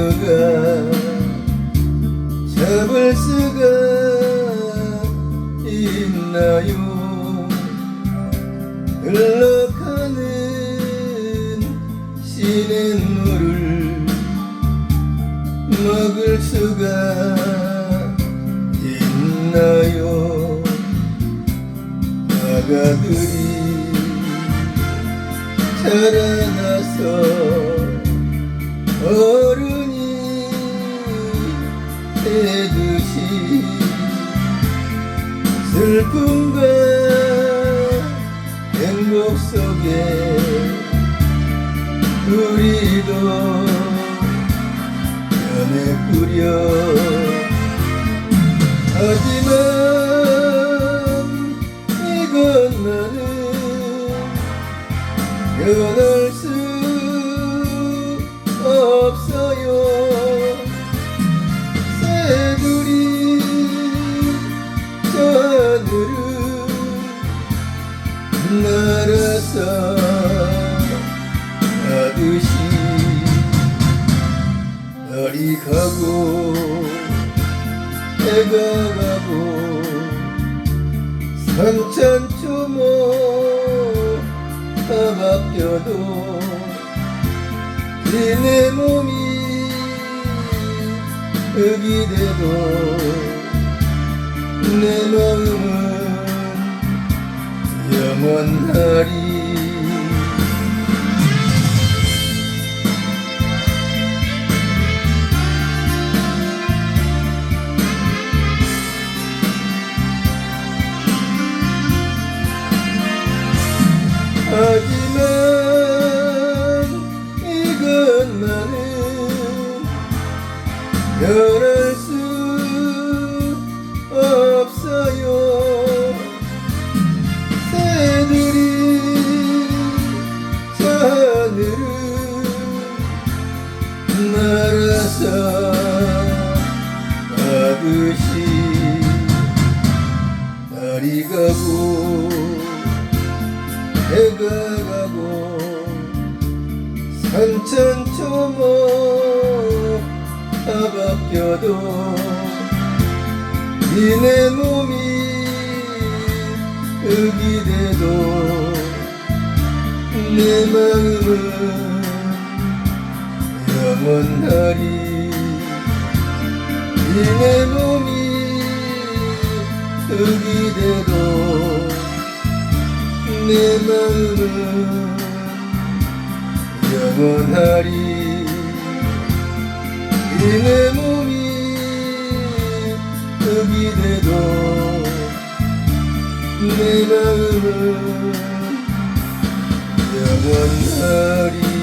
그너가 잡을 수가 있나요? 흘러가는 시냇물을 먹을 수가 있나요? 아가들이 자라나서 어른 슬픔과 행복 속에 우리도 변해꾸려. 하지만 이건 나는 변할 수 없어요 날아서 가듯이 날이 가고 해가 가고 산천초모 다 바뀌어도 이내 몸이 흙이 돼도 내 마음은 영원하리 하지만 이것만은 변할 날아서 가듯이 날이 가고 해가 가고 산천초모 다 바뀌어도 이내 몸이 흙이 돼도 내 마음은 영원하리 이내 몸이 흙이 돼도 내 마음은 영원하리. 이내 몸이 흙이 돼도 내 마음은 영원하리